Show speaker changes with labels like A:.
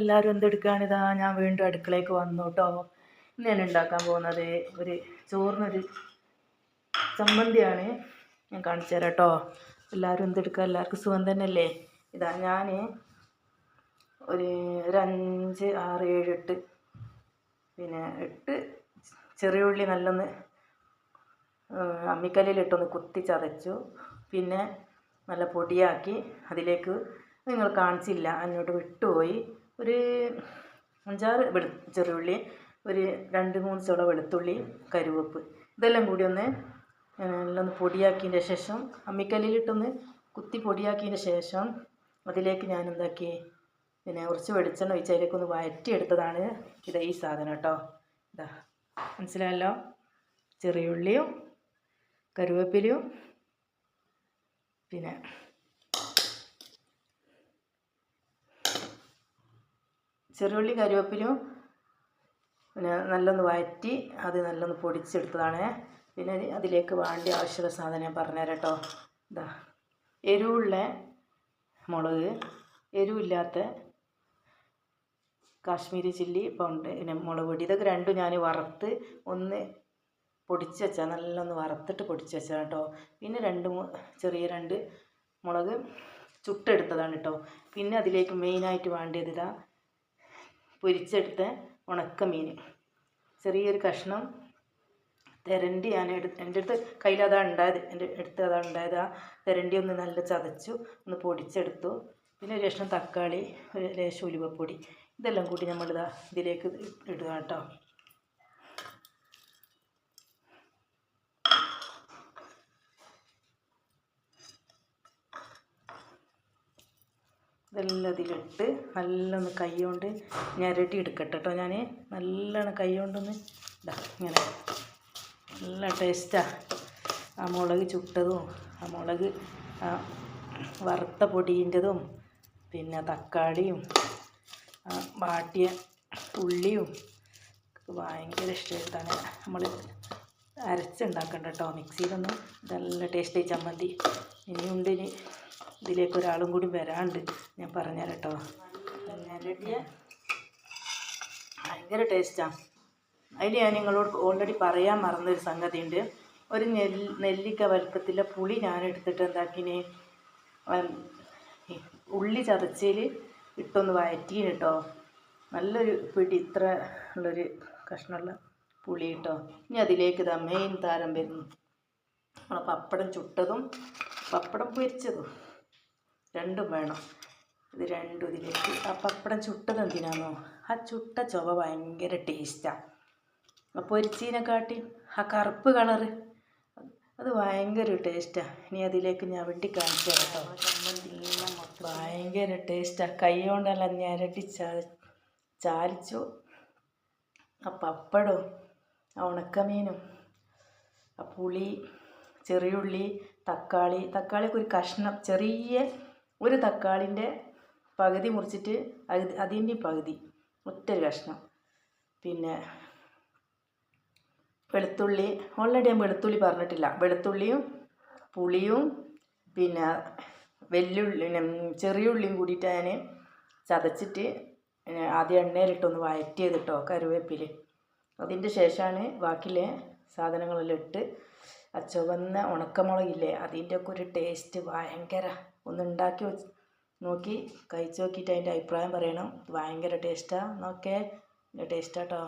A: എല്ലാവരും എന്തെടുക്കുകയാണിതാ? ഞാൻ വീണ്ടും അടുക്കളയ്ക്ക് വന്നു കേട്ടോ ഇന്ന് ഞാൻ ഉണ്ടാക്കാൻ പോകുന്നത് ഒരു ചോറിനൊരു ചമ്മന്തിയാണ്. ഞാൻ കാണിച്ചു തരാം കേട്ടോ എല്ലാവരും എന്തെടുക്കുക? എല്ലാവർക്കും സുഖം തന്നെയല്ലേ? ഇതാ ഞാൻ ഒരു ഒരു അഞ്ച് ആറ് ഏഴ് എട്ട് പിന്നെ എട്ട് ചെറിയ ഉള്ളി നല്ലൊന്ന് അമ്മിക്കല്ലിലിട്ടൊന്ന് കുത്തി ചതച്ചു. പിന്നെ നല്ല പൊടിയാക്കി അതിലേക്ക് നിങ്ങൾ കാണിച്ചില്ല. അങ്ങോട്ട് വിട്ടുപോയി. ഒരു അഞ്ചാറ് വെളു ചെറുള്ളി ഒരു രണ്ട് മൂന്ന് ചുള വെളുത്തുള്ളി കരുവേപ്പ്. ഇതെല്ലാം കൂടി ഒന്ന് എല്ലാം ഒന്ന് പൊടിയാക്കിയതിന്റെ ശേഷം അമ്മിക്കല്ലിലിട്ടൊന്ന് കുത്തി പൊടിയാക്കിയതിന്റെ ശേഷം അതിലേക്ക് ഞാൻ എന്താക്കി പിന്നെ കുറച്ച് വെളിച്ചെണ്ണ ഒഴിച്ച് അതിലേക്കൊന്ന് വഴറ്റിയെടുത്തതാണ് ഇത് ഈ സാധനം കേട്ടോ. ഇതാ മനസ്സിലായല്ലോ? ചെറിയുള്ളിയും കരുവേപ്പിലയും പിന്നെ ചെറുള്ളി കരുവേപ്പിലും പിന്നെ നല്ലൊന്ന് വഴറ്റി അത് നല്ലൊന്ന് പൊടിച്ചെടുത്തതാണ്. പിന്നെ അതിലേക്ക് വേണ്ട ആവശ്യമുള്ള സാധനം ഞാൻ പറഞ്ഞുതരാം കേട്ടോ ഇതാ എരിവുള്ള മുളക് എരിവില്ലാത്ത കാശ്മീരി ചില്ലി പൗണ്ട് പിന്നെ മുളക് പൊടി. ഇതൊക്കെ രണ്ടും ഞാൻ വറുത്ത് ഒന്ന് പൊടിച്ച് വെച്ചാൽ നല്ലൊന്ന് വറുത്തിട്ട് പൊടിച്ച് വെച്ചാൽ കേട്ടോ. പിന്നെ രണ്ട് ചെറിയ രണ്ട് മുളക് ചുട്ടെടുത്തതാണ് കേട്ടോ. പിന്നെ അതിലേക്ക് മെയിനായിട്ട് വേണ്ടത് ഇതാ പൊരിച്ചെടുത്ത ഉണക്ക മീൻ ചെറിയൊരു കഷ്ണം തിരണ്ടി ഞാൻ എടുത്ത് എന്റെ അടുത്ത് കയ്യിൽ അതാണ് ഉണ്ടായത്. എന്റെ അടുത്ത് അതാണ് ഉണ്ടായത്. ആ തിരണ്ടി ഒന്ന് നല്ല ചതച്ചു ഒന്ന് പൊടിച്ചെടുത്തു. പിന്നെ ഒരു കഷ്ണം തക്കാളി ഒരു ലേശം ഉലുവപ്പൊടി. ഇതെല്ലാം കൂടി നമ്മളിതാ ഇതിലേക്ക് ഇടുക കേട്ടോ. ഇതെല്ലാം ഇതിലിട്ട് നല്ലൊന്ന് കൈ കൊണ്ട് ഞരടി എടുക്കട്ടെ കേട്ടോ ഞാൻ നല്ലോണം കൈ കൊണ്ടൊന്ന് ഇതാ ഇങ്ങനെ. നല്ല ടേസ്റ്റാണ് ആ. മുളക് ചുട്ടതും ആ മുളക് ആ വറുത്ത പൊടീന്റെതും പിന്നെ തക്കാളിയും ആ വാട്ടിയ ഉള്ളിയും ഭയങ്കര ഇഷ്ടമായിട്ടാണ് നമ്മൾ അരച്ചുണ്ടാക്കണ്ട കേട്ടോ. മിക്സിയിലൊന്നും നല്ല ടേസ്റ്റ് ചമ്മന്തി. ഇനിയുണ്ട് ഇനി ഇതിലേക്ക് ഒരാളും കൂടി വരാണ്ട് ഞാൻ പറഞ്ഞുതരാം കേട്ടോ. ഭയങ്കര ടേസ്റ്റാണ് അതിൽ ഞാൻ നിങ്ങളോട് ഓൾറെഡി പറയാൻ മറന്നൊരു സംഗതിയുണ്ട്. ഒരു നെൽ നെല്ലിക്ക വലുപ്പത്തിലെ പുളി ഞാൻ എടുത്തിട്ട് എന്താക്കിന് ഉള്ളി ചതച്ചതിൽ ഇട്ടൊന്ന് വഴറ്റീന് കേട്ടോ നല്ലൊരു പിടി ഇത്ര ഉള്ളൊരു കഷ്ണമുള്ള പുളി കേട്ടോ ഇനി അതിലേക്ക് ഇതാ മെയിൻ താരം വരുന്നു. നമ്മളെ പപ്പടം ചുട്ടതും പപ്പടം പൊരിച്ചതും. രണ്ടും വേണം. ഇത് രണ്ടും ഇതിലേക്ക്. ആ പപ്പടം ചുട്ടത് എന്തിനാണോ ആ ചുട്ട ചുവ ഭയങ്കര ടേസ്റ്റാണ് ആ. കാട്ടി ആ കറുപ്പ് കളറ് അത് ഭയങ്കര ടേസ്റ്റാണ് ഇനി അതിലേക്ക് ഞാൻ വെട്ടി കാണിച്ചു കേട്ടോ. ഭയങ്കര ടേസ്റ്റാണ് കൈ കൊണ്ടല്ല ഞരട്ടി ചാ ചാലിച്ചു. ആ പപ്പടവും ആ ഉണക്കമീനും ആ പുളി ചെറിയുള്ളി തക്കാളി. തക്കാളിക്ക് ഒരു കഷ്ണം ചെറിയ ഒരു തക്കാളിന്റെ പകുതി മുറിച്ചിട്ട് അതിന്റെ പകുതി ഒറ്റൊരു കഷ്ണം. പിന്നെ വെളുത്തുള്ളി ഓൾറെഡി ഞാൻ വെളുത്തുള്ളി പറഞ്ഞിട്ടില്ല. വെളുത്തുള്ളിയും പുളിയും പിന്നെ വെല്ലുള്ളി ചെറിയ ഉള്ളിയും കൂടിയിട്ട് ഞാൻ ചതച്ചിട്ട് ആദ്യം എണ്ണയിലിട്ടൊന്ന് വഴറ്റിയത് കേട്ടോ കരുവേപ്പിൽ അതിന്റെ ശേഷമാണ് ബാക്കിയിലെ സാധനങ്ങളെല്ലാം ഇട്ട് ആ ചുവന്ന ഉണക്കമുളകില്ലേ അതിന്റെ ഒക്കെ ഒരു ടേസ്റ്റ് ഭയങ്കര. ഒന്ന് ഉണ്ടാക്കി നോക്കി കഴിച്ച് നോക്കിയിട്ട് അതിന്റെ അഭിപ്രായം പറയണം. ഭയങ്കര ടേസ്റ്റാണ് നോക്കേ ടേസ്റ്റാട്ടോ